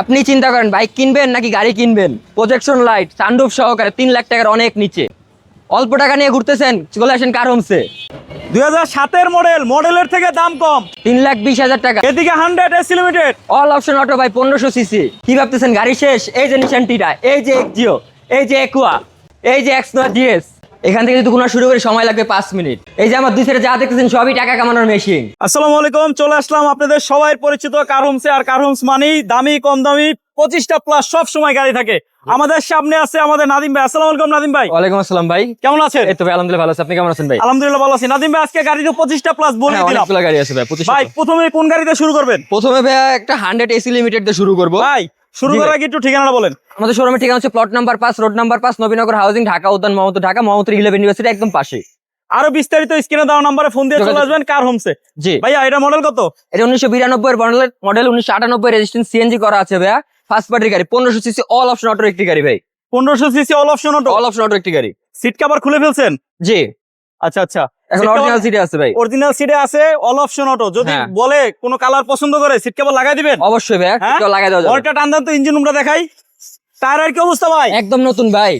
আপনি চিন্তা করেন বাইক কিনবেন নাকি গাড়ি কিনবেন? প্রজেকশন লাইট সানরুফ সহকারে তিন লাখ টাকার অনেক নিচে। অল্প টাকা নিয়ে ঘুরতেছেন চলে আসেন কার হোমসে দুই হাজার সাতের মডেল মডেলের থেকে দাম কম। তিন লাখ বিশ হাজার টাকা। এদিকে hundred S limited all option auto ভাই পনেরোশো সিসি কি ভাবতেছেন গাড়ি শেষ? এই যে নিশান টিটা এই যে এক্সিও এই যে একুয়া এই যে এক্স নোয়া জিএস এখান থেকে যদি কোনো শুরু করি সময় লাগবে পাঁচ মিনিট। এই যে আমার দুই সাইডে যা দেখতেছেন সবই টাকা কামানোর মেশিন আসসালামু আলাইকুম চলে আসলাম আপনাদের সবাই পরিচিত কার হোমসে আর কার হোমস মানেই দামি কম দামি পঁচিশটা প্লাস সব সময় গাড়ি থাকে। আমাদের সামনে আছে আমাদের নাদিম ভাই। আসসালামু আলাইকুম নাদিম ভাই। ওয়ালাইকুম আসসালাম ভাই। কেমন আছেন? এই তো ভাই আলহামদুলিল্লাহ ভালো আছে। আপনি কেমন আছেন ভাই? আলহামদুলিল্লাহ ভালো আছি। নাদিম ভাই আজকে গাড়ি তো পঁচিশটা প্লাস বলে হ্যাঁ, দিলাম। অনেকগুলো গাড়ি আছে ভাই পঁচিশ ভাই প্রথমে কোন গাড়িতে শুরু করবেন? প্রথমে ভাই একটা হান্ড্রেড এসি লিমিটেড দিয়ে শুরু করব। ভাই শুরু করার আগে একটু ঠিকানাটা বলেন। আমাদের শোরুমের ঠিকানা হচ্ছে প্লট নাম্বার পাঁচ রোড নাম্বার পাঁচ Nabinagar housing Dhaka Udyan Mohammad Dhaka Mohammad eleven university একদম পাশে আরও বিস্তারিত স্ক্রিনে দেওয়া নাম্বারে ফোন দিয়ে চলে আসবেন কার হোমসে জি। ভাইয়া এটা মডেল কত? এটা উনিশশো বিরানব্বই মডেল মডেল উনিশশো আটানব্বই রেজিস্ট্রেশন সিএনজি করা আছে ভাইয়া। ফার্স্ট পার্টির গাড়ি পনেরোশো সিসি অল অপশন অটো একটি গাড়ি ভাই। পনেরোশো CC all option auto all option auto একটি গাড়ি। সিট কভার খুলে ফেলছেন? জি। আচ্ছা আচ্ছা। এখন অরিজিনাল সিটে আছে ভাই। অরিজিনাল সিটে আছে অল অপশন অটো যদি হ্যাঁ। বলে কোনো কালার পছন্দ করে সিট কেবল লাগাই দিবেন? অবশ্যই ভাইয়া হ্যাঁ? কেউ লাগাই যাবে। অনেকটা টান তো ইঞ্জিন রুমটা দেখাই। টায়ারের কি অবস্থা ভাই? একদম নতুন ভাই।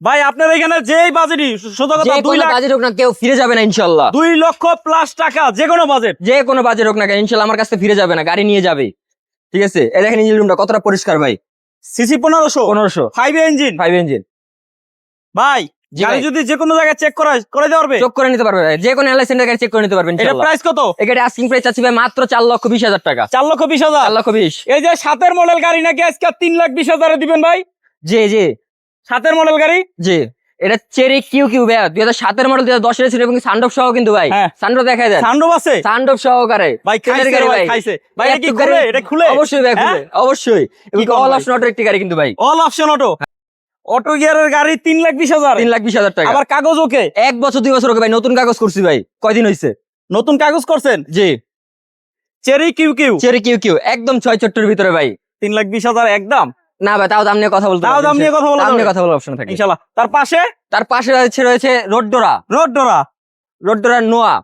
ভাই আপনার এখানে যেই বাজেটই সোজা কথা যে দুই লাখ বাজেট হোক না কেউ ফিরে যাবে না ইনশাল্লাহ দুই লক্ষ প্লাস টাকা যে কোনো বাজেট যে কোনো বাজেট হোক না কেন ইনশাল্লাহ আমার কাছে ফিরে যাবে না গাড়ি নিয়ে যাবে। ঠিক আছে? এই দেখেন ইঞ্জিন রুমটা কতটা পরিষ্কার ভাই। সিসি পনেরোশো। পনেরোশো। ফাইভ ইঞ্জিন ফাইভ ইঞ্জিন ভাই গাড়ি যদি যে কোনো জায়গায় চেক করা করে দেওয়া পারবে? চেক করে নিতে পারবে ভাই। যে কোনো এলআই সেন্টার গাড়ি চেক করে নিতে পারবেন এটা প্রাইস কত? আস্কিং প্রাইস আছে ভাই মাত্র লক্ষ হাজার টাকা। লক্ষ হাজার? চার লক্ষ বিশ। এই যে সাতের মডেল গাড়ি নাকি আজকে তিন লাখ বিশ হাজারে দিবেন ভাই? জি জি। সাতের মডেল গাড়ি? জি। এটা চেরি কিউ কিউ ভাই দুই হাজার সাতের মডেল দুই হাজার দশের ছিল এবং সানডপ সহ কিন্তু ভাই। সানডপ দেখা যায় সান্ডব আছে? সানডপ সহকারে। ভাই খাইছে গাড়ি ভাই ভাই। খাইছে। ভাই এটা কি খুলে? এটা খুলে? অবশ্যই ভাই হ্যাঁ? খুলে। অবশ্যই। এবং অল অপশন অটো একটি গাড়ি কিন্তু ভাই। অল অপশন অটো অটো গিয়ারের গাড়ি তিন লাখ বিশ হাজার। তিন লাখ বিশ হাজার টাকা। আবার কাগজ ওকে? এক বছর দুই বছর ওকে ভাই নতুন কাগজ করছি ভাই। কয়দিন হয়েছে নতুন কাগজ করছেন? জি। Chery Q Q. Chery Q Q একদম ছয় চট্টর ভিতরে ভাই। তিন লাখ বিশ হাজার একদম? না ভাই তাও দাম নিয়ে কথা বলতে তাও দাম নিয়ে কথা বলা দাম নিয়ে কথা বলার অপশন থাকে। ইনশাল্লাহ তার পাশে? তার পাশে রয়েছে রয়েছে রোডডোরা। রোড ডোরা রোডডোরা নোয়া।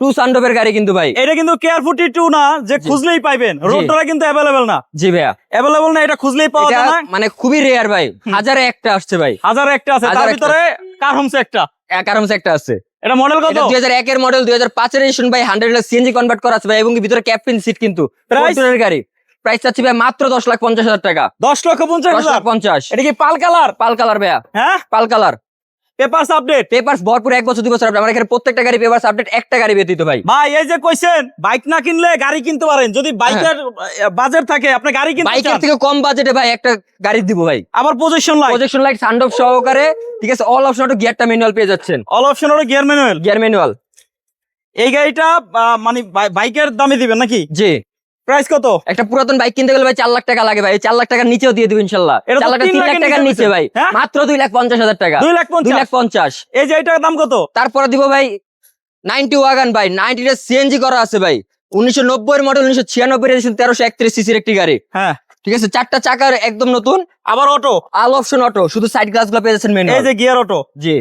টু সানডপের গাড়ি কিন্তু ভাই। এটা কিন্তু কেয়ার ফুটি টু না যে জি। খুঁজলেই পাইবেন। রোড কিন্তু অ্যাভেলেবেল না। জি ভাইয়া। অ্যাভেলেবেল না এটা খুঁজলেই পাওয়া যায় না। মানে খুবই রেয়ার ভাই। হাজারে একটা আসছে ভাই। হাজার একটা আছে তার ভিতরে একটা। কারমসে একটা আছে। এটা মডেল কত? এটা দুই হাজার একের মডেল সিএনজি কনভার্ট করা আছে ভাই এবং ভিতরে ক্যাপ্টেন সিট কিন্তু? গাড়ি। প্রাইস চাচ্ছি ভাই মাত্র দশ লাখ পঞ্চাশ হাজার টাকা। দশ লক্ষ পঞ্চাশ হাজার? এটা কি পাল কালার? পাল কালার ভাইয়া। হ্যাঁ? Pearl colour. Papers update papers ভরপুর এক বছর দুই বছর আপডেট। আমার এখানে প্রত্যেকটা গাড়ি পেপারস আপডেট একটা গাড়ি ব্যতীত ভাই। ভাই এই যে কইছেন বাইক না কিনলে গাড়ি কিনতে পারেন। যদি বাইকের বাজেট থাকে আপনি গাড়ি কিনতে বাইকের থেকে কম বাজেটে ভাই একটা গাড়ি দিব ভাই। আবার পজিশন লাইট প্রজেকশন লাইট সানডপ সহকারে ঠিক আছে অল অপশন অটো গিয়ারটা ম্যানুয়াল পেয়ে যাচ্ছেন। অল অপশন হলো গিয়ার ম্যানুয়াল গিয়ার ম্যানুয়াল এই গাড়িটা মানে বাইকের দামে দিবেন নাকি? জি। প্রাইস কত? একটা পুরাতন বাইক কিনতে গেলে ভাই চার লাখ টাকা লাগে ভাই। চার লাখ টাকার নিচেও দিয়ে দিব ইনশাল্লাহ। চার লাখ তিন লাখ টাকার নিচে ভাই। হ্যাঁ? মাত্র দুই লাখ পঞ্চাশ হাজার টাকা। দুই লাখ দুই লাখ পঞ্চাশ। এই যে এটার দাম কত? তারপরে দিব ভাই নাইনটি ওয়াগান ভাই। নাইনটিটা সিএনজি করা আছে ভাই। উনিশশো নব্বই মডেল উনিশশো ছিয়ানব্বই তেরোশো একত্রিশ সিসির একটি গাড়ি। হ্যাঁ। ঠিক আছে? চারটা চাকার একদম নতুন। আবার অটো আল অপশন অটো শুধু সাইড গ্লাসগুলো পেয়ে যাচ্ছেন এই যে গিয়ার অটো জি।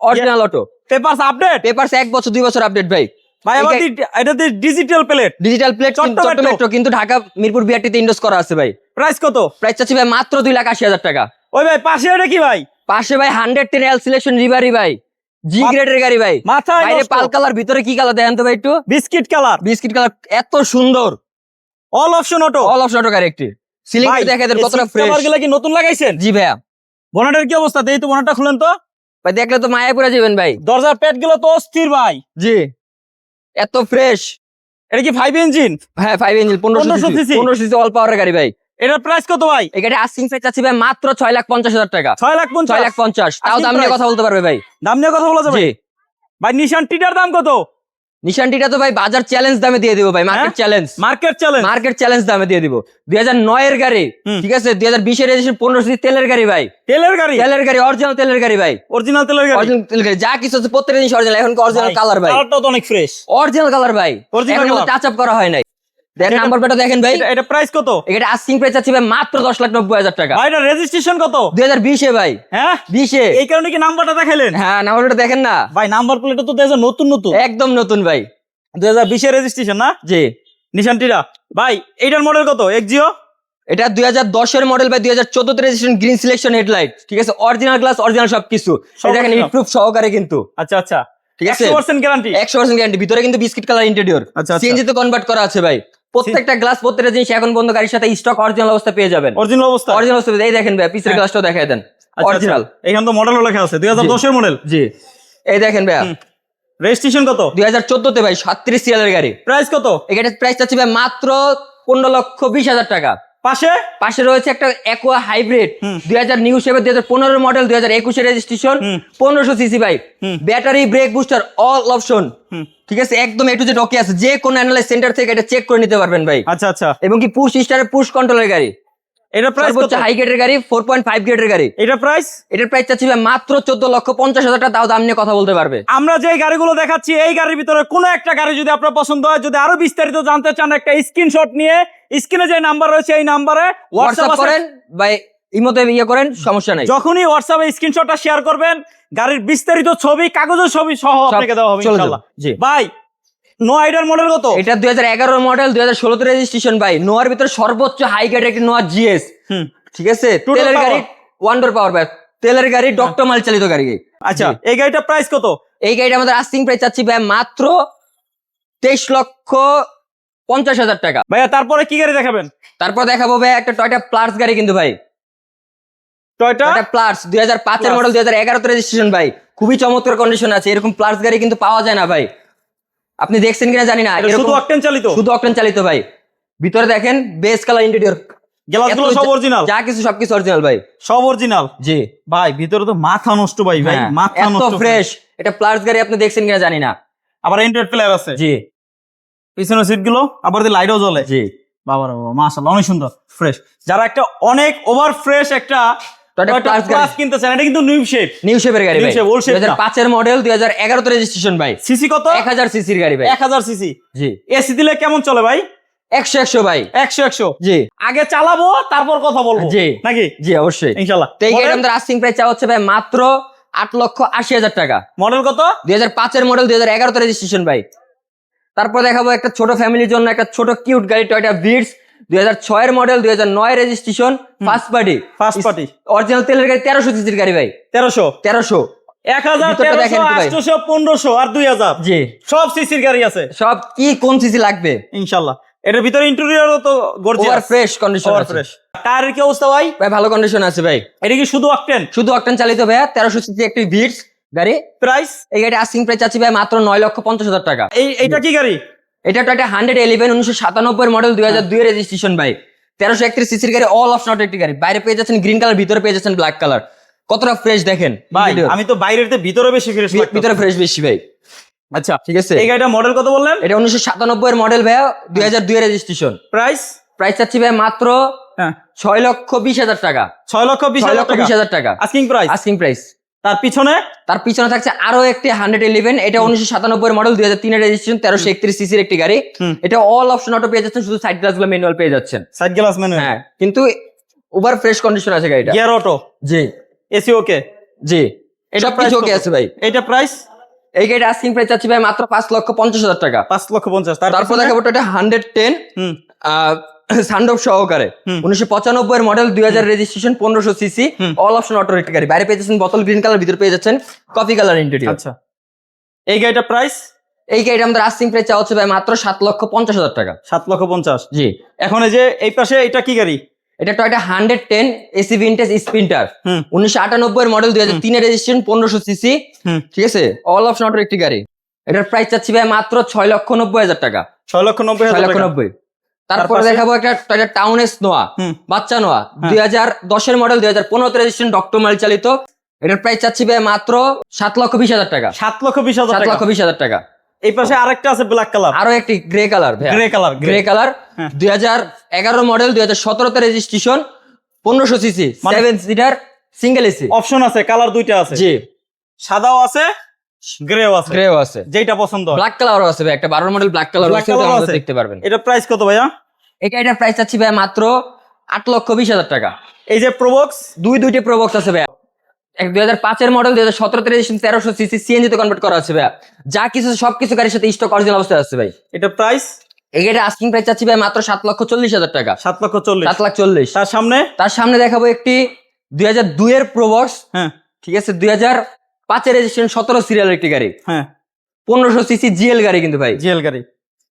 Original auto papers update papers এক বছর দুই বছর আপডেট ভাই। ভাই আবার এটাতে ডিজিটাল প্লেট ডিজিটাল প্লেট চট্ট চট্ট মেট্রো। মেট্রো কিন্তু ঢাকা মিরপুর বিআরটিতে ইন্ডোজ করা আছে ভাই। প্রাইস কত? প্রাইস চাচ্ছি ভাই মাত্র দুই লাখ আশি হাজার টাকা। ওই ভাই পাশে এটা কি ভাই? পাশে ভাই হান্ড্রেড টেন এল সিলেকশন রিভারি ভাই। জি গ্রেডের গাড়ি ভাই। মাথায় বাইরে পাল কালার ভিতরে কি কালার দেখেন তো ভাই একটু? Biscuit colour. বিস্কিট কালার এত সুন্দর। All option auto all option auto গাড়ি একটি। সিলিং দেখা দেন কতটা ফ্রেশগুলা কি নতুন লাগাইছেন? জি ভাইয়া। বোনাটের কি অবস্থা? দেই তো খুলেন তো। ভাই দেখলে তো মায়া পুরা যাবেন ভাই। দরজার পেটগুলো তো অস্থির ভাই। জি। এত ফ্রেশ এটা কি ফাইভ ইঞ্জিন হ্যাঁ ফাইভ ইঞ্জিন পনেরোশো 1500 সিসি পনেরোশো সিসি অল পাওয়ার গাড়ি ভাই। এটার প্রাইস কত ভাই? এই গাড়ি আসিং প্রাইস চাচ্ছি ভাই মাত্র ছয় লাখ পঞ্চাশ হাজার টাকা। ছয় লাখ ছয় লাখ পঞ্চাশ। তাও দাম নিয়ে কথা বলতে পারবে ভাই। দাম নিয়ে কথা বলা যাবে? ভাই নিশান টিটার দাম কত? নিশানটিটা তো ভাই বাজার চ্যালেঞ্জ দামে দিয়ে দিব ভাই market? Challenge market challenge market challenge দামে দিয়ে দিব। দুই হাজার নয়ের গাড়ি ঠিক আছে? দুই হাজার বিশের রেজিস্ট্রেশন পনেরো সিসি তেলের গাড়ি ভাই। তেলের গাড়ি? তেলের গাড়ি অরিজিনাল তেলের গাড়ি ভাই। অরিজিনাল তেলের গাড়ি? অরিজিনাল তেলের গাড়ি যা কিছু আছে প্রত্যেকটা জিনিস অরিজিনাল এখন অরিজিনাল কালার ভাই কালারটাও তো অনেক ফ্রেশ অরিজিনাল কালার ভাই। অরিজিনাল টাচ আপ করা হয় নাই। দেখেন এটা- নাম্বার প্লেটটা দেখেন ভাই। এটা প্রাইস কত? এটা আস্কিং প্রাইস আছে ভাই মাত্র দশ লাখ নব্বই হাজার টাকা। ভাই এটা রেজিস্ট্রেশন কত? দুই হাজার বিশে ভাই। হ্যাঁ? বিশে। এই কারণে কি নাম্বারটা দেখাইলেন? হ্যাঁ নাম্বার দেখেন না। ভাই নাম্বার প্লেটটা তো দেখো নতুন নতুন। একদম নতুন ভাই। দুই হাজার বিশের রেজিস্ট্রেশন না? জি। নিশান টিরা। ভাই এইটার মডেল কত? এক্সিও এটা দুই হাজার দশের মডেল বা দুই হাজার চোদ্দতে রেজিস্ট্রেশন গ্রিন সিলেকশন হেডলাইট ঠিক আছে? অরিজিনাল গ্লাস অরিজিনাল সবকিছু। দেখেন original। সহকারে কিন্তু। আচ্ছা আচ্ছা। ঠিক আছে? একশো পার্সেন্ট গ্যারান্টি একশো পার্সেন্ট গ্যারান্টি ভিতরে কিন্তু বিস্কিট কালার ইন্টেরিয়র আচ্ছা, আচ্ছা। সিএনজি তে কনভার্ট করা আছে ভাই। প্রত্যেকটা গ্লাস প্রত্যেকটা জিনিস এখন বন্ধ গাড়ির সাথে স্টক অরিজিনাল অবস্থা পেয়ে যাবেন। অরিজিনাল অবস্থা? অরিজিনাল অবস্থা এই দেখেন ভাই পিছের হ্যাঁ। গ্লাসটাও দেখাই দেন। আচ্ছা, অরিজিনাল আচ্ছা। এখানে তো মডেল লেখা আছে দুই হাজার দশের মডেল জি। এই দেখেন ভাই রেজিস্ট্রেশন কত? দুই হাজার চোদ্দতে ভাই সাতত্রিশ সিএলের গাড়ি। প্রাইস কত? এই গাড়ির প্রাইস চাচ্ছি ভাই মাত্র পনেরো লক্ষ বিশ হাজার টাকা। পাশে? পাশে রয়েছে একটা অ্যাকোয়া হাইব্রিড। দুই হাজার নিউ সেভেন দুই হাজার পনেরো মডেল দুই হাজার একুশে রেজিস্ট্রেশন। পনেরোশো সিসি বাইক হুম। Battery brake booster all option. ঠিক আছে? একদম এটু যে ওকে আছে। যে কোনো অ্যানালাইজ সেন্টার থেকে এটা চেক করে নিতে পারবেন ভাই। আচ্ছা আচ্ছা। এবং কি পুশ স্টারের পুশ কন্ট্রোলের গাড়ি। এটা প্রাইস কত? হাই গেটের গাড়ি ফোর পয়েন্ট ফাইভ গেটের গাড়ি। এটা প্রাইস এটার প্রাইস চাচ্ছি মাত্র চোদ্দ লক্ষ পঞ্চাশ হাজার টাকা। তাও দাম নিয়ে কথা বলতে পারবে। আমরা যে গাড়িগুলো দেখাচ্ছি এই গাড়ির ভিতরে কোনো একটা গাড়ি যদি আপনার পছন্দ হয় যদি আরও বিস্তারিত জানতে চান একটা স্ক্রিনশট নিয়ে স্ক্রিনে যে নাম্বার রয়েছে এই নাম্বারে হোয়াটসঅ্যাপ করেন। বা ইমোতে ইয়ে করেন সমস্যা নাই। যখনই হোয়াটসঅ্যাপে স্ক্রিনশটটা শেয়ার করবেন গাড়ির বিস্তারিত ছবি কাগজের ছবি সহ আপনাকে দেওয়া হবে ইনশাআল্লাহ জি। ভাই নো আইডার মডেল কত? এটা দুই হাজার এগারো মডেল দুই হাজার ষোলোতে রেজিস্ট্রেশন ভাই। নোয়ার ভিতরে সর্বোচ্চ হাই গেট একটি নোয়া জিএস হুম। ঠিক আছে? তেলের গাড়ি ওয়ান্ডার পাওয়ার ব্যাগ তেলের গাড়ি ডক্টর মাল চালিত গাড়ি। আচ্ছা এই গাড়িটা প্রাইস কত? এই গাড়িটা আমাদের আস্তিং প্রাইস চাচ্ছি ভাই মাত্র তেইশ লক্ষ পঞ্চাশ হাজার টাকা। ভাইয়া তারপরে কি গাড়ি দেখাবেন? তারপর দেখাবো ভাই একটা টয়টা প্লাস গাড়ি কিন্তু ভাই। টয়টা প্লাস দুই হাজার পাঁচের মডেল দুই হাজার এগারোতে রেজিস্ট্রেশন ভাই। খুবই চমৎকার কন্ডিশন আছে। এরকম প্লাস গাড়ি কিন্তু পাওয়া যায় না ভাই। আপনি দেখছেন কিনা জানি না। শুধু অকটেন চালিত? শুধু অকটেন চালিত ভাই। ভিতরে দেখেন বেস কালার ইন্টেরিয়র গ্লাসগুলো সব অরিজিনাল যা কিছু সবকিছু অরিজিনাল ভাই। সব অরিজিনাল জি। ভাই ভিতরে তো মাথা নষ্ট ভাই ভাই। হ্যাঁ, মাথা এত ফ্রেশ এটা প্লাস গাড়ি আপনি দেখছেন কিনা জানি না। আবার এন্ড্রয়েড প্লেয়ার আছে। জি। পিছনের সিটগুলো আবার লাইটও জ্বলে। জি। বাবা বাবা মাশাআল্লাহ অনেক সুন্দর ফ্রেশ যারা একটা অনেক ওভার ফ্রেশ একটা প্লাস কিনতে চান এটা কিন্তু নিউ শেপ নিউ শেপের গাড়ি ভাই। shape, old shape দুই হাজার পাঁচের মডেল দুই হাজার রেজিস্ট্রেশন ভাই। সিসি কত? এক হাজার সিসির গাড়ি ভাই। এক হাজার সিসি জি। এসি দিলে কেমন চলে ভাই? একশো একশো ভাই। একশো একশো। জি। আগে চালাবো তারপর কথা বলব। জি। নাকি? জি অবশ্যই। ইনশাল্লাহ। তো এই গাড়ি আমাদের আস্তিং প্রাইস চাওয়া হচ্ছে ভাই মাত্র আট লক্ষ আশি হাজার টাকা। মডেল কত? দুই হাজার পাঁচের মডেল দুই হাজার এগারোতে রেজিস্ট্রেশন ভাই। তারপর দেখাবো একটা ছোট ফ্যামিলির জন্য একটা ছোট কিউট গাড়ি টয়টা বিটস দুই হাজার ছয়ের মডেল দুই হাজার নয় registration first party first party original তেলের গাড়ি তেরোশো সিসির গাড়ি ভাই। তেরোশো? তেরোশো। এক হাজার তেরোশো ভাই। আটশোশো পনেরোশো আর দুই হাজার। জি। সব সিসির গাড়ি আছে। সব কি কোন সিসি লাগবে? ইনশাল্লাহ এটার ভিতরে ইন্টেরিয়রও তো গর্জিয়াস ফ্রেশ কন্ডিশন আছে। ফ্রেশ টায়ারের কি অবস্থা ভাই? ভাই ভালো কন্ডিশন আছে ভাই। এটা কি শুধু অকটেন শুধু অকটেন চালিত ভাইয়া তেরোশো সিসি একটি বিটস গাড়ি। প্রাইস এই গাড়ি আস্কিং প্রাইস চাচ্ছি ভাই মাত্র নয় লক্ষ পঞ্চাশ হাজার টাকা। এই এইটা কি গাড়ি? এটা তো একটা হান্ড্রেড ইলেভেন উনিশশো সাতানব্বই মডেল দুই হাজার দুই রেজিস্ট্রেশন ভাই। তেরোশো একত্রিশ সিসির গাড়ি অল অফ নট একটি গাড়ি। বাইরে পেয়ে যাচ্ছেন গ্রিন কালার ভিতরে পেয়ে যাচ্ছেন ব্ল্যাক কালার কতটা ফ্রেশ দেখেন? ভাই আমি তো বাইরের ভিতরে বেশি ফ্রেশ ভিতরে ফ্রেশ বেশি ভাই। আচ্ছা ঠিক আছে? এই গাড়িটা মডেল কত বললেন? এটা উনিশশো সাতানব্বই এর মডেল ভাইয়া দুই হাজার দুই রেজিস্ট্রেশন প্রাইস প্রাইস চাচ্ছি ভাই মাত্র হ্যাঁ। ছয় লক্ষ বিশ হাজার টাকা। ছয় লক্ষ বিশ ছয় লক্ষ বিশ হাজার টাকা। আস্কিং প্রাইস আস্কিং প্রাইস তার পিছনে? তার পিছনে থাকছে আরও একটি হান্ড্রেড ইলেভেন এটা উনিশশো সাতানব্বই মডেল দুই হাজার তিনের রেজিস্ট্রেশন তেরোশো একত্রিশ সিসির একটি গাড়ি। এটা অল অপশন অটো পেয়ে যাচ্ছেন শুধু সাইড গ্লাসগুলো ম্যানুয়াল পেয়ে যাচ্ছেন। সাইড গ্লাস মেনু হ্যাঁ কিন্তু ওভার ফ্রেশ কন্ডিশন আছে গাড়িটা। গিয়ার অটো জি। এসি ওকে জি। এটা কত? ওকে আছে ভাই। এটা প্রাইস এই গাড়িটা আস্কিং প্রাইস চাচ্ছি ভাই মাত্র পাঁচ লক্ষ পঞ্চাশ হাজার টাকা। পাঁচ লক্ষ পঞ্চাশ তারপর? দেখাবো এটা হান্ড্রেড টেন সান্ডব সহকারে। উনিশশো পঁচানব্বই এর মডেল দুই হাজার রেজিস্ট্রেশন পনেরোশো CC. All option auto rate গাড়ি। বাইরে পেয়ে যাচ্ছেন বোতল গ্রিন কালার ভিতরে পেয়ে যাচ্ছেন কফি কালার ইন্টেরিয়র আচ্ছা। এই গাড়িটা প্রাইস এই গাড়িটা আমাদের আস্কিং প্রাইস চাওয়া হচ্ছে ভাই মাত্র সাত লক্ষ পঞ্চাশ হাজার টাকা। সাত লক্ষ পঞ্চাশ? জি। এখন এই যে এই পাশে এটা কি গাড়ি? এটা Toyota hundred ten AC vintage sprinter উনিশশো আটানব্বই এর মডেল দুই হাজার তিনের রেজিস্ট্রেশন পনেরোশো সিসি ঠিক আছে? অল অপশন অটো একটি গাড়ি। এটার প্রাইস চাচ্ছি ভাই মাত্র ছয় লক্ষ নব্বই হাজার টাকা। ছয় লক্ষ নব্বই ছয় লক্ষ নব্বই। তারপরে? দেখাবো একটা টয়টা টাউন এস নোয়া বাচ্চা নোয়া হ্যাঁ। দুই হাজার দশের মডেল দুই হাজার পনেরোতে রেজিস্ট্রেশন ডক্টর মাল চালিত। এটার প্রাইস চাচ্ছি ভাই মাত্র সাত লক্ষ বিশ হাজার টাকা। সাত লক্ষ বিশ হাজার সাত লক্ষ বিশ হাজার টাকা। এই পাশে আরেকটা আছে ব্ল্যাক কালার আরও একটি grey colour grey colour grey colour. দুই হাজার এগারো মডেল দুই হাজার সতেরোতে রেজিস্ট্রেশন পনেরোশো CC seven seater single AC option আছে কালার দুইটা আছে। জি। সাদাও আছে গ্রেও আছে। গ্রেও আছে। যেটা পছন্দ। ব্ল্যাক কালারও আছে ভাই একটা বারো মডেল ব্ল্যাক কালার আছে দেখতে পারবেন। এটা প্রাইস কত ভাইয়া? এটা এটার প্রাইস চাচ্ছি ভাই মাত্র আট লক্ষ বিশ হাজার টাকা। এই যে প্রোবক্স দুই দুইটি প্রবক্স আছে ভাই এক দুই হাজার পাঁচের মডেল দুই হাজার সতেরোতে রেজিস্ট্রেশন তেরোশো সিসি সিএনজি তে কনভার্ট করা আছে ভাই যা কিছু সব কিছু গাড়ির সাথে স্টক অরিজিনাল অবস্থায় আছে ভাই। এটা প্রাইস এই গাড়িটা আস্কিং প্রাইস চাচ্ছি ভাই মাত্র সাত লক্ষ চল্লিশ হাজার টাকা। সাত লক্ষ চল্লিশ। সাত লাখ চল্লিশ। তার সামনে? তার সামনে দেখাবো একটি দুই হাজার দুইয়ের প্রবক্স হ্যাঁ। ঠিক আছে দুই হাজার পাঁচের রেজিস্ট্রেশন সতেরো সিরিয়ালের একটি গাড়ি। হ্যাঁ। পনেরোশো সিসি জিএল গাড়ি কিন্তু ভাই। জিএল গাড়ি।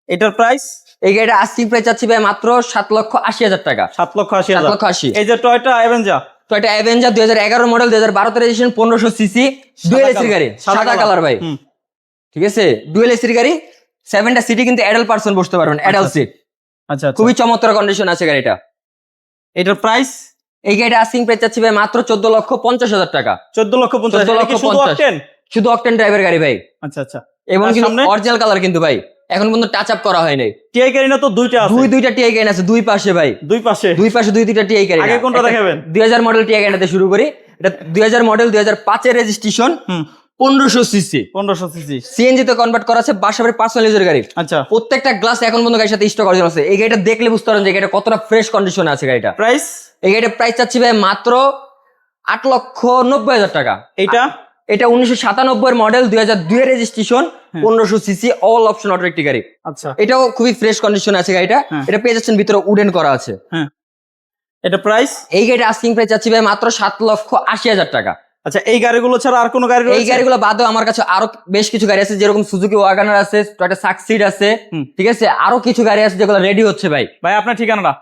এটার প্রাইস এই গাড়িটা আস্কিং প্রাইস চাচ্ছি ভাই মাত্র সাত লক্ষ আশি হাজার টাকা। সাত লক্ষ আশি সাত লক্ষ আশি। এই যে টয়টা অ্যাভেঞ্জা এটা অ্যাভেঞ্জার দুই হাজার এগারো মডেল দুই হাজার বারোতে রেজিস্ট্রেশন পনেরোশো সিসি ডুয়েল এসির গাড়ি সাদা কালার ভাই। ঠিক আছে? ডুয়েল এসির গাড়ি সেভেনটা সিটি কিন্তু অ্যাডাল্ট পার্সন বসতে পারবেন অ্যাডাল্ট সিট আচ্ছা। আচ্ছা খুবই চমৎকার কন্ডিশন আছে গাড়িটা। এটার প্রাইস এই গাড়িটা আস্কিং প্রাইস চাচ্ছি ভাই মাত্র চোদ্দ লক্ষ পঞ্চাশ হাজার টাকা। চোদ্দ লক্ষ পঞ্চাশ 14 এটা কি লক্ষ শুধু 50 শুধু অকটেন ড্রাইভার গাড়ি ভাই। আচ্ছা আচ্ছা। এবং কিন্তু অরিজিনাল কালার কিন্তু ভাই। এখন পর্যন্ত টাচ আপ করা হয়নি টিআই গাড়ি না তো দুইটা আছে। দুই দুইটা টিআই গাইন আছে দুই পাশে ভাই। দুই পাশে? দুই পাশে দুই দুইটা টিআই গাড়ি আগে কোনটা দেখাবেন? দুই হাজার মডেল টিআই গাইনাতে শুরু করি। এটা দুই হাজার মডেল দুই হাজার পাঁচের রেজিস্ট্রেশন পনেরোশো সিসি পনেরোশো সিসি সিএনজি তে কনভার্ট করা আছে বাসাবাড়ির পার্সোনাল ইউজের গাড়ি আচ্ছা। প্রত্যেকটা গ্লাস এখন পর্যন্ত গাড়ির সাথে স্টক অরিজিনাল আছে। এই গাড়িটা দেখলে বুঝতে পারেন যে গাড়িটা কতটা ফ্রেশ কন্ডিশনে আছে গাড়িটা। প্রাইস এই গাড়িটার প্রাইস চাচ্ছি ভাই মাত্র আট লক্ষ নব্বই হাজার টাকা। এইটা? এটা উনিশশো সাতানব্বই মডেল দুই হাজার দুই রেজিস্ট্রেশন পনেরোশো সিসি অল অপশন অটো একটি গাড়ি। আচ্ছা। এটাও খুবই ফ্রেশ কন্ডিশন আছে গাড়িটা। হ্যাঁ। এটা পেয়ে যাচ্ছেন ভিতরে উডেন করা আছে। হ্যাঁ। এটা প্রাইস এই গাড়িটা আস্কিং প্রাইস চাচ্ছি ভাই মাত্র সাত লক্ষ আশি হাজার টাকা। আচ্ছা এই গাড়িগুলো ছাড়া আর কোনো গাড়ি এই গাড়িগুলো বাদেও আমার কাছে আরও বেশ কিছু গাড়ি আছে যেরকম সুজুকি ওয়াগানার আছে টয়টা সাকসিড আছে ঠিক আছে? আরও কিছু গাড়ি আছে যেগুলো রেডি হচ্ছে ভাই। ভাই আপনার ঠিকানাটা?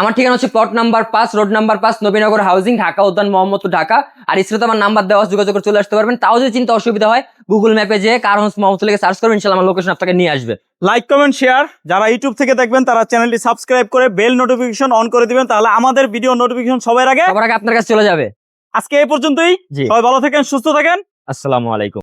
আমার ঠিকানা হচ্ছে প্লট নাম্বার পাঁচ রোড নাম্বার পাঁচ নবীনগর হাউজিং ঢাকা উদ্যান মোহাম্মদপুর ঢাকা। আর স্ক্রিনে আমার নাম্বার দেওয়া যোগাযোগ করে চলে আসতে পারবেন। তাও যদি চিন্তা অসুবিধা হয় গুগল ম্যাপে যে কার হোমস মোহাম্মদ লিখে সার্চ করবেন ইনশাল্লাহ আমার লোকেশন আপনাকে নিয়ে আসবে। লাইক কমেন্ট শেয়ার যারা ইউটিউব থেকে দেখবেন তারা চ্যানেলটি সাবস্ক্রাইব করে বেল নোটিফিকেশন অন করে দিবেন তাহলে আমাদের ভিডিও নোটিফিকেশন সবার আগে সবার আগে আপনার কাছে চলে যাবে। আজকে এই পর্যন্তই। সবাই ভালো থাকেন সুস্থ থাকেন। আসসালামু আলাইকুম।